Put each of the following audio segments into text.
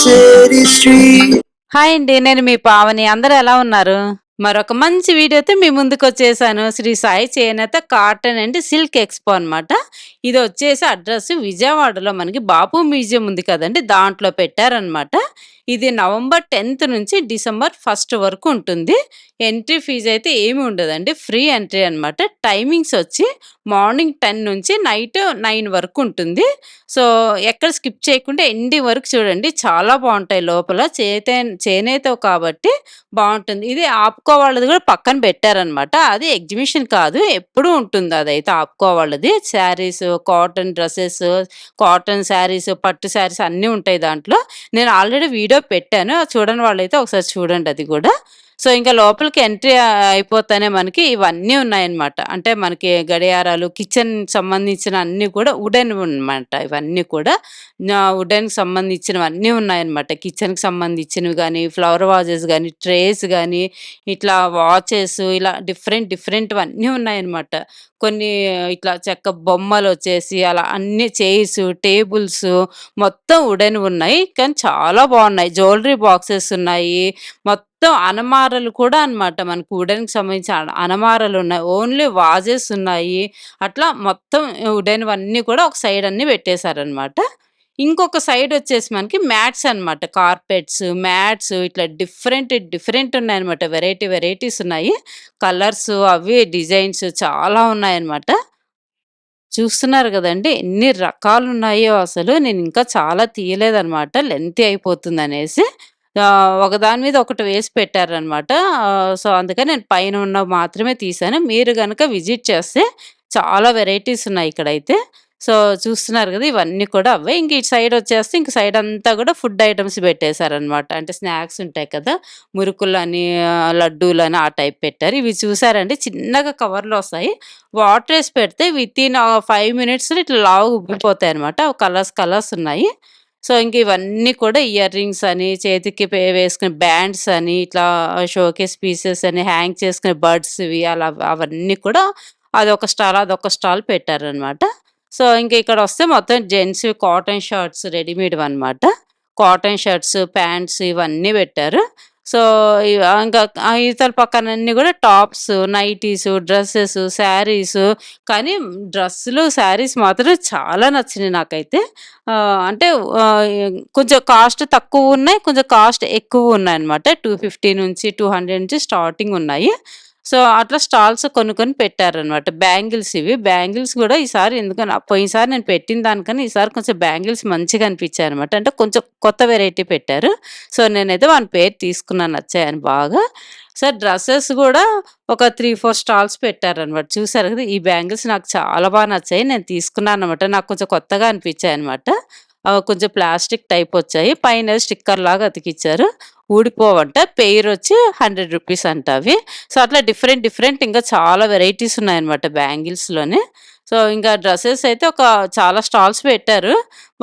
city street. Hi అండి నేను మీ పావని. అందరూ ఎలా ఉన్నారు? మరొక మంచి వీడియోతో మీ ముందుకు వచ్చేసాను. శ్రీ సాయి చేనేత కాటన్ అండ్ సిల్క్ ఎక్స్పో అనమాట ఇది వచ్చేసి అడ్రస్ విజయవాడలో మనకి బాపు మ్యూజియం ఉంది కదండి దాంట్లో పెట్టారనమాట ఇది నవంబర్ టెన్త్ నుంచి డిసెంబర్ ఫస్ట్ వరకు ఉంటుంది. ఎంట్రీ ఫీజు అయితే ఏమి ఉండదండి. ఫ్రీ ఎంట్రీ అనమాట టైమింగ్స్ వచ్చి మార్నింగ్ టెన్ నుంచి నైట్ నైన్ వరకు ఉంటుంది. సో ఎక్కడ స్కిప్ చేయకుండా ఎండింగ్ వరకు చూడండి. చాలా బాగుంటాయి లోపల. చేతే చేనేత కాబట్టి బాగుంటుంది. ఇది ఆప్కో వాళ్ళది కూడా పక్కన పెట్టారనమాట. అది ఎగ్జిబిషన్ కాదు. ఎప్పుడూ ఉంటుంది అదైతే ఆప్కో వాళ్ళది. Saris cotton dresses cotton saris పట్టు శారీస్ అన్నీ ఉంటాయి దాంట్లో. నేను ఆల్రెడీ వీడియో పెట్టాను. చూడని వాళ్ళైతే ఒకసారి చూడండి అది కూడా. సో ఇంకా లోపలికి ఎంట్రీ అయిపోతానే మనకి ఇవన్నీ ఉన్నాయన్నమాట. అంటే మనకి గడియారాలు కిచెన్ సంబంధించిన అన్నీ కూడా వుడెన్ అనమాట ఇవన్నీ కూడా వుడెన్కి సంబంధించినవన్నీ ఉన్నాయన్నమాట. కిచెన్కి సంబంధించినవి కానీ ఫ్లవర్ వాజెస్ కానీ ట్రేస్ కానీ ఇట్లా వాచెస్ ఇలా డిఫరెంట్ డిఫరెంట్ అన్నీ ఉన్నాయన్నమాట. కొన్ని ఇట్లా చెక్క బొమ్మలు వచ్చేసి అలా అన్ని చైర్స్ టేబుల్స్ మొత్తం వుడెన్ ఉన్నాయి కానీ చాలా బాగున్నాయి జ్యువెలరీ బాక్సెస్ ఉన్నాయి. మొత్తం అనమారలు కూడా అనమాట మనకు వుడెన్కి సంబంధించిన అనమారలు ఉన్నాయి. ఓన్లీ వాజెస్ ఉన్నాయి. అట్లా మొత్తం వుడెన్వన్నీ కూడా ఒక సైడ్ అన్ని పెట్టేశారనమాట ఇంకొక సైడ్ వచ్చేసి మనకి మ్యాట్స్ అన్నమాట. కార్పెట్స్ మ్యాట్స్ ఇట్లా డిఫరెంట్ డిఫరెంట్ ఉన్నాయన్నమాట. వెరైటీ వెరైటీస్ ఉన్నాయి. కలర్స్ అవి డిజైన్స్ చాలా ఉన్నాయన్నమాట. చూస్తున్నారు కదండి ఎన్ని రకాలు ఉన్నాయో అసలు నేను ఇంకా చాలా తీయలేదన్నమాట. లెంత్ అయిపోతుంది అనేసి ఒకదాని మీద ఒకటి వేసి పెట్టారనమాట సో అందుకని నేను పైన ఉన్న మాత్రమే తీసాను. మీరు కనుక విజిట్ చేస్తే చాలా వెరైటీస్ ఉన్నాయి ఇక్కడైతే. సో చూస్తున్నారు కదా ఇవన్నీ కూడా అవే. ఇంక ఇటు సైడ్ వచ్చేస్తే ఇంక సైడ్ అంతా కూడా ఫుడ్ ఐటమ్స్ పెట్టేశారనమాట అంటే స్నాక్స్ ఉంటాయి కదా మురుకులు అని లడ్డూలు అని ఆ టైప్ పెట్టారు. ఇవి చూసారండి చిన్నగా కవర్లో వస్తాయి. వాటర్ వేసి పెడితే విత్ ఇన్ ఫైవ్ మినిట్స్ ఇట్లా లావు ఉబ్బిపోతాయి అనమాట కలర్స్ కలర్స్ ఉన్నాయి. సో ఇంక ఇవన్నీ కూడా ఇయర్ రింగ్స్ అని చేతికి వేసుకునే బ్యాండ్స్ అని ఇట్లా షోకేస్ పీసెస్ అని హ్యాంగ్ చేసుకునే బర్డ్స్ ఇవి అలా అవన్నీ కూడా అదొక స్టాల్ అదొక స్టాల్ పెట్టారనమాట సో ఇంక ఇక్కడ వస్తే మొత్తం జెంట్స్ కాటన్ షర్ట్స్ రెడీమేడ్ అనమాట కాటన్ షర్ట్స్ ప్యాంట్స్ ఇవన్నీ పెట్టారు. సో ఇంకా ఇతర పక్కన అన్ని కూడా టాప్స్ నైటీస్ డ్రెస్సెస్ శారీస్. కానీ డ్రెస్సులు శారీస్ మాత్రం చాలా నచ్చినాయి నాకైతే. అంటే కొంచెం కాస్ట్ తక్కువ ఉన్నాయి కొంచెం కాస్ట్ ఎక్కువ ఉన్నాయి అనమాట టూ ఫిఫ్టీ నుంచి టూ హండ్రెడ్ నుంచి స్టార్టింగ్ ఉన్నాయి. సో అట్లా స్టాల్స్ కొనుక్కొని పెట్టారనమాట బ్యాంగిల్స్ ఇవి. బ్యాంగిల్స్ కూడా ఈసారి ఎందుకని పోయినసారి నేను పెట్టిన దానికన్నా ఈసారి కొంచెం బ్యాంగిల్స్ మంచిగా అనిపించాయి అనమాట అంటే కొంచెం కొత్త వెరైటీ పెట్టారు. సో నేనైతే వాని పేరు తీసుకున్నాను. నచ్చాయని బాగా. సో డ్రెస్సెస్ కూడా ఒక త్రీ ఫోర్ స్టాల్స్ పెట్టారనమాట చూసారు కదా ఈ బ్యాంగిల్స్ నాకు చాలా బాగా నచ్చాయి. నేను తీసుకున్నాను అనమాట నాకు కొంచెం కొత్తగా అనిపించాయి అనమాట కొంచెం ప్లాస్టిక్ టైప్ వచ్చాయి. పైన స్టిక్కర్ లాగా అతికిచ్చారు. ఊడిపోవంట పెయిర్ వచ్చి హండ్రెడ్ రూపీస్ అంట అవి. సో అట్లా డిఫరెంట్ డిఫరెంట్ ఇంకా చాలా వెరైటీస్ ఉన్నాయన్నమాట బ్యాంగిల్స్లోనే. సో ఇంకా డ్రెస్సెస్ అయితే ఒక చాలా స్టాల్స్ పెట్టారు.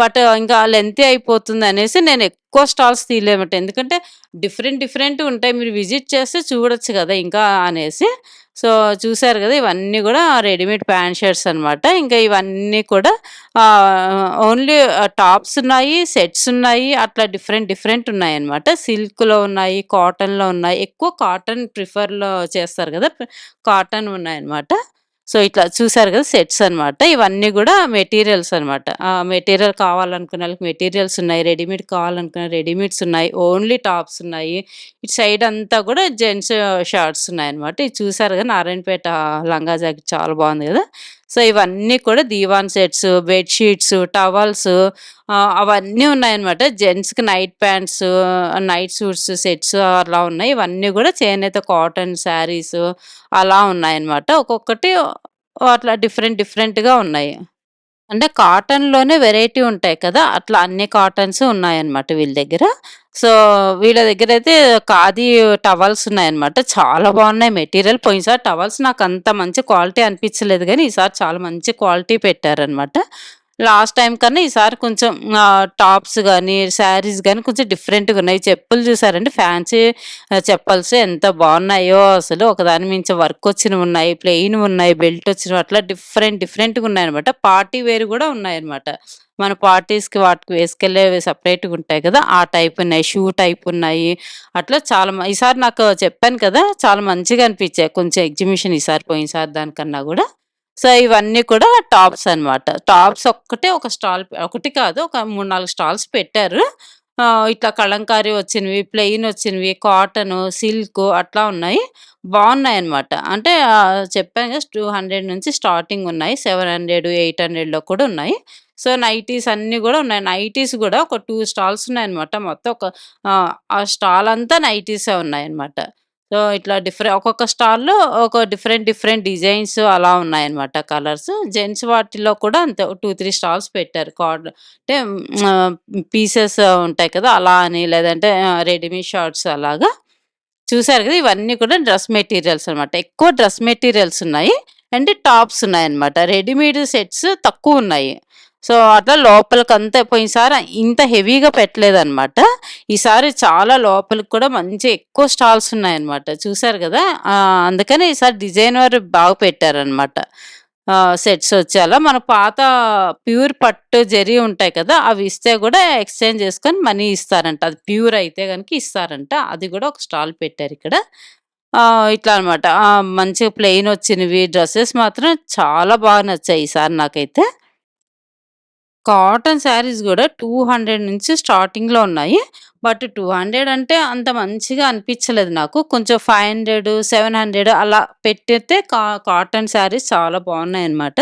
బట్ ఇంకా లెంతీ అయిపోతుంది అనేసి నేను ఎక్కువ స్టాల్స్ తీయలేమట ఎందుకంటే డిఫరెంట్ డిఫరెంట్ ఉంటాయి. మీరు విజిట్ చేస్తే చూడొచ్చు కదా ఇంకా అనేసి. సో చూసారు కదా ఇవన్నీ కూడా రెడీమేడ్ ప్యాంట్ షర్ట్స్ అనమాట ఇంకా ఇవన్నీ కూడా ఓన్లీ టాప్స్ ఉన్నాయి సెట్స్ ఉన్నాయి అట్లా డిఫరెంట్ డిఫరెంట్ ఉన్నాయి అనమాట సిల్క్లో ఉన్నాయి కాటన్లో ఉన్నాయి ఎక్కువ కాటన్ ప్రిఫర్లో చేస్తారు కదా కాటన్ ఉన్నాయి అనమాట సో ఇట్లా చూసారు కదా సెట్స్ అన్నమాట. ఇవన్నీ కూడా మెటీరియల్స్ అనమాట మెటీరియల్ కావాలనుకున్న వాళ్ళకి మెటీరియల్స్ ఉన్నాయి రెడీమేడ్ కావాలనుకున్న రెడీమేడ్స్ ఉన్నాయి ఓన్లీ టాప్స్ ఉన్నాయి. ఇటు సైడ్ అంతా కూడా జెంట్స్ షార్ట్స్ ఉన్నాయి అనమాట ఇది చూసారు కదా నారాయణపేట లంగా జాకెట్ చాలా బాగుంది కదా. సో ఇవన్నీ కూడా దీవాన్ సెట్స్ బెడ్షీట్స్ టవల్స్ అవన్నీ ఉన్నాయన్నమాట జెంట్స్కి night pants night suits sets అలా ఉన్నాయి. ఇవన్నీ కూడా చేనేత కాటన్ శారీస్ అలా ఉన్నాయన్నమాట ఒక్కొక్కటి అట్లా డిఫరెంట్ డిఫరెంట్గా ఉన్నాయి అంటే కాటన్‌లోనే వెరైటీ ఉంటాయి కదా! అట్లా అన్ని కాటన్స్ ఉన్నాయన్నమాట వీళ్ళ దగ్గర. సో, వీళ్ళ దగ్గర అయితే ఖాదీ టవల్స్ ఉన్నాయన్నమాట. చాలా బాగున్నాయి మెటీరియల్. పోయినసారి టవల్స్ నాకు అంత మంచి క్వాలిటీ అనిపించలేదు కానీ ఈసారి చాలా మంచి క్వాలిటీ పెట్టారనమాట లాస్ట్ టైం కన్నా ఈసారి కొంచెం టాప్స్ కానీ శారీస్ కానీ కొంచెం డిఫరెంట్గా ఉన్నాయి చెప్పులు చూసారంటే ఫ్యాన్సీ చెప్పల్స్ ఎంత బాగున్నాయో అసలు. ఒకదాని మించి వర్క్ వచ్చినవి ఉన్నాయి ప్లెయిన్ ఉన్నాయి బెల్ట్ వచ్చినవి అట్లా డిఫరెంట్ డిఫరెంట్గా ఉన్నాయన్నమాట పార్టీ వేర్ కూడా ఉన్నాయన్నమాట. మన పార్టీస్‌కి వాటికి వేసుకెళ్ళేవి ఉంటాయి కదా! ఆ టైపున్నాయి. షూ టైపున్నాయి. అట్లా చాలా మ ఈసారి నాకు చెప్పాను కదా! చాలా మంచిగా అనిపించాయి కొంచెం ఎగ్జిబిషన్ ఈసారి పోయినసారి దానికన్నా కూడా సో, ఇవన్నీ కూడా టాప్స్ అనమాట. టాప్స్ ఒక్కటే ఒక స్టాల్ ఒకటి కాదు ఒక 3, 4 స్టాల్స్ పెట్టారు. ఇట్లా కళంకారీ వచ్చినవి, ప్లెయిన్ వచ్చినవి, కాటను, సిల్క్ అట్లా ఉన్నాయి. బాగున్నాయి అనమాట అంటే చెప్పాను కదా! 200 నుంచి స్టార్టింగ్ ఉన్నాయి సెవెన్ హండ్రెడ్ ఎయిట్ హండ్రెడ్లో కూడా ఉన్నాయి. సో, నైటీస్ అన్నీ కూడా ఉన్నాయి. నైటీస్ కూడా ఒక టూ స్టాల్స్ ఉన్నాయన్నమాట. మొత్తం ఒక ఆ స్టాల్ అంతా నైటీసే ఉన్నాయన్నమాట. సో, ఇట్లా డిఫరెంట్ ఒక్కొక్క స్టాల్‌లో ఒక డిఫరెంట్ డిఫరెంట్ డిజైన్స్ అలా ఉన్నాయన్నమాట కలర్స్. జెంట్స్ వాటిలో కూడా అంతే టూ త్రీ స్టాల్స్ పెట్టారు. కార్డ్ అంటే పీసెస్ ఉంటాయి కదా! అలా అని లేదంటే రెడీమేడ్ షార్ట్స్ అలాగా. చూసారు కదా! ఇవన్నీ కూడా డ్రెస్ మెటీరియల్స్ అనమాట. ఎక్కువ డ్రెస్ మెటీరియల్స్ ఉన్నాయి. అండ్ టాప్స్ ఉన్నాయన్నమాట. రెడీమేడ్ సెట్స్ తక్కువ ఉన్నాయి సో, అట్లా లోపలికంతా పోయినసారి ఇంత హెవీగా పెట్టలేదన్నమాట. ఈసారి చాలా లోపలికి కూడా మంచి ఎక్కువ స్టాల్స్ ఉన్నాయన్నమాట. చూసారు కదా అందుకని ఈసారి డిజైనర్ బాగా పెట్టారనమాట సెట్స్ వచ్చేలా మన పాత ప్యూర్ పట్టు జరీ ఉంటాయి కదా! అవి ఇస్తే కూడా ఎక్స్‌చేంజ్ చేసుకొని మనీ ఇస్తారంట. అది ప్యూర్ అయితే కనుక ఇస్తారంట. అది కూడా ఒక స్టాల్ పెట్టారు ఇక్కడ ఇట్లా అనమాట. మంచిగా ప్లెయిన్ వచ్చినవి డ్రెస్సెస్ మాత్రం చాలా బాగా నచ్చాయి ఈసారి నాకైతే. కాటన్ శారీస్ కూడా టూ హండ్రెడ్ నుంచి స్టార్టింగ్‌లో ఉన్నాయి. బట్ 200 అంటే అంత మంచిగా అనిపించలేదు నాకు. కొంచెం 500, 700 అలా పెట్టితే కా కాటన్ శారీస్ చాలా బాగున్నాయి అన్నమాట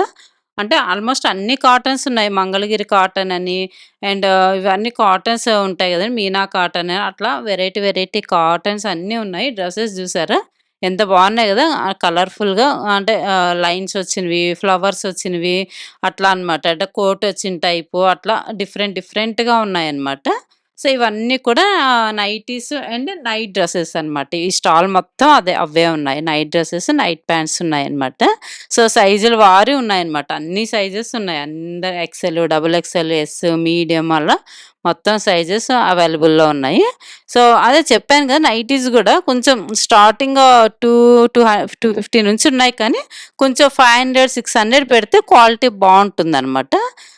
అంటే ఆల్మోస్ట్ అన్ని కాటన్స్ ఉన్నాయి. మంగళగిరి కాటన్ అని అండ్ ఇవన్నీ కాటన్స్ ఉంటాయి కదండి మీనా కాటన్ అట్లా వెరైటీ వెరైటీ కాటన్స్ అన్నీ ఉన్నాయి. డ్రెస్సెస్ చూసారా ఎంత బాగున్నాయి కదా కలర్‌ఫుల్‌గా అంటే లైన్స్ వచ్చినవి, ఫ్లవర్స్ వచ్చినవి అట్లా అనమాట. అంటే కోట్ వచ్చిన టైపు అట్లా డిఫరెంట్ డిఫరెంట్‌గా ఉన్నాయన్నమాట. సో, ఇవన్నీ కూడా నైటీస్ అండ్ నైట్ డ్రెస్సెస్ అనమాట. ఈ స్టాల్ మొత్తం అదే అవే ఉన్నాయి. నైట్ డ్రెస్సెస్ నైట్ ప్యాంట్స్ ఉన్నాయన్నమాట. సో, సైజులు వారీ ఉన్నాయన్నమాట. అన్ని సైజెస్ ఉన్నాయి. అందరు XL, double XL, S, medium అలా మొత్తం సైజెస్ అవైలబుల్‌లో ఉన్నాయి. సో, అదే చెప్పాను కదా నైటీస్ కూడా కొంచెం starting two two two fifty నుంచి ఉన్నాయి కానీ కొంచెం 500, 600 పెడితే క్వాలిటీ బావుంటుందన్నమాట.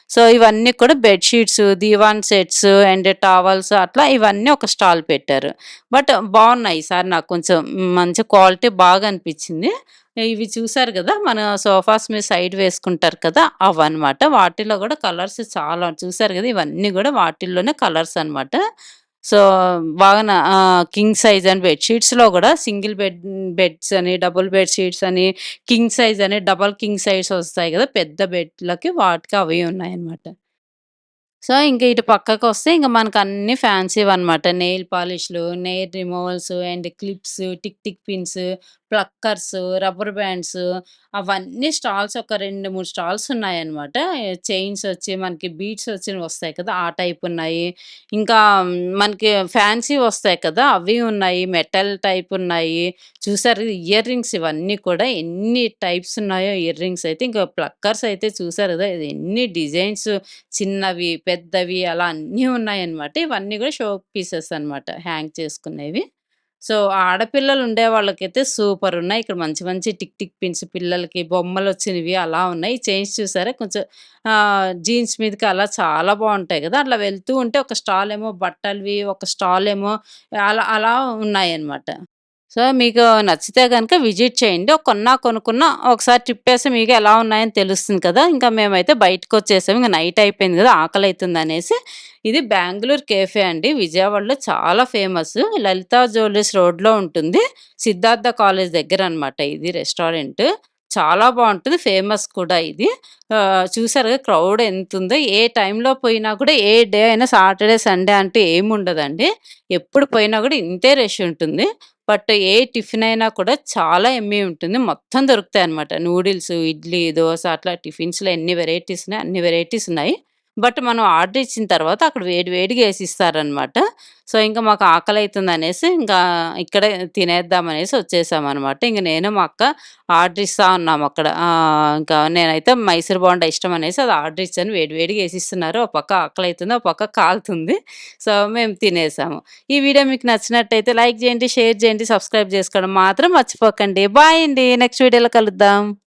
సో, ఇవన్నీ కూడా bedsheets divan divan sets and towels అట్లా ఇవన్నీ ఒక స్టాల్ పెట్టారు. బట్ బాగున్నాయి సార్ నాకు కొంచెం మంచి క్వాలిటీ బాగా అనిపించింది ఇవి చూసారు కదా మన సోఫాస్ మీద సైడ్ వేసుకుంటారు కదా! అవన్నమాట. వాటిలో కూడా కలర్స్ చాలా చూసారు కదా ఇవన్నీ కూడా వాటిల్లోనే కలర్స్ అనమాట. సో, బాగా న కింగ్ సైజ్ అని బెడ్ కూడా సింగిల్ బెడ్ బెడ్స్ అని, డబుల్ బెడ్ షీట్స్ అని, కింగ్ సైజ్ అని, డబల్ కింగ్ సైజ్ వస్తాయి కదా పెద్ద బెడ్‌లకి వాటికి అవి ఉన్నాయన్నమాట. సో, ఇంక ఇటు పక్కకు వస్తే ఇంక మనకన్నీ ఫ్యాన్సీవన్నమాట. Nail పాలిష్‌లు, nail removals and clips, tick tick pins, pluckers, rubber bands అవన్నీ స్టాల్స్ ఒక 2, 3 స్టాల్స్ ఉన్నాయన్నమాట. చైన్స్ వచ్చి మనకి బీడ్స్ వచ్చి వస్తాయి కదా! ఆ టైప్ ఉన్నాయి. ఇంకా మనకి ఫ్యాన్సీ వస్తాయి కదా! అవి ఉన్నాయి. మెటల్ టైప్ ఉన్నాయి. చూసారు ఇయర్ రింగ్స్ ఇవన్నీ కూడా ఎన్ని టైప్స్ ఉన్నాయో ఇయర్ రింగ్స్ అయితే ఇంకా ప్లక్కర్స్ అయితే చూసారు కదా ఎన్ని డిజైన్స్ చిన్నవి, పెద్దవి అలా అన్నీ ఉన్నాయన్నమాట. ఇవన్నీ కూడా షో పీసెస్ అనమాట. హ్యాంగ్ చేసుకునేవి. సో, ఆడపిల్లలు ఉండే వాళ్ళకైతే సూపర్ ఉన్నాయి. ఇక్కడ మంచి మంచి టిక్ టిక్ పిన్స్ పిల్లలకి బొమ్మలు వచ్చినవి అలా ఉన్నాయి. చైన్స్ చూసారా కొంచెం జీన్స్ మీదకి అలా చాలా బాగుంటాయి కదా అట్లా వెళ్తూ ఉంటే ఒక స్టాల్ ఏమో బట్టలవి, ఒక స్టాల్ ఏమో అలా అలా ఉన్నాయన్నమాట. సో, మీకు నచ్చితే కనుక విజిట్ చేయండి. కొన్నా కొనుక్కున్నా ఒకసారి ట్రిప్ వేస్తే మీకు ఎలా ఉన్నాయని తెలుస్తుంది కదా! ఇంకా మేమైతే వచ్చేసాము ఇంకా నైట్ అయిపోయింది కదా ఆకలి అవుతుంది అనేసి ఇది బెంగళూరు కేఫే అండి. విజయవాడలో చాలా ఫేమస్. లలితా జ్యువెలర్స్ రోడ్‌లో ఉంటుంది. సిద్ధార్థ కాలేజ్ దగ్గర అనమాట ఇది రెస్టారెంట్. చాలా బాగుంటుంది ఫేమస్ కూడా ఇది. ఆహ్, చూసారు ఎంత ఉందో ఏ టైంలో పోయినా కూడా ఏ డే అయినా సాటర్‌డే, సండే అంటే ఏముండదండి. ఎప్పుడు పోయినా కూడా ఇంతే రష్ ఉంటుంది. బట్ ఏ టిఫిన్ అయినా కూడా చాలా యమ్మీ ఉంటుంది. మొత్తం దొరుకుతాయి అనమాట నూడిల్స్, ఇడ్లీ, దోశ అట్లా టిఫిన్స్‌లో ఎన్ని వెరైటీస్ ఉన్నాయి అన్ని వెరైటీస్ ఉన్నాయి. బట్ మనం ఆర్డర్ ఇచ్చిన తర్వాత అక్కడ వేడి వేడిగా ఏసిస్తారనమాట. సో, ఇంకా మాకు ఆకలి అవుతుంది అనేసి ఇంకా ఇక్కడే తినేద్దామనేసి వచ్చేసామనమాట. ఇంకా నేను, మా అక్క ఆర్డర్ ఇస్తా ఉన్నాం అక్కడ. ఇంకా నేనైతే మైసూర్ బావుండ ఇష్టం అనేసి అది ఆర్డర్ ఇచ్చాను. వేడి వేడిగా వేసిస్తున్నారు ఒక పక్క ఆకలి అవుతుంది ఒక పక్క కాలుతుంది. సో, మేము తినేసాము. ఈ వీడియో మీకు నచ్చినట్టయితే లైక్ చేయండి, షేర్ చేయండి, సబ్స్క్రైబ్ చేసుకోవడం మాత్రం మర్చిపోకండి. బాయ్ అండి. నెక్స్ట్ వీడియోలో కలుద్దాం.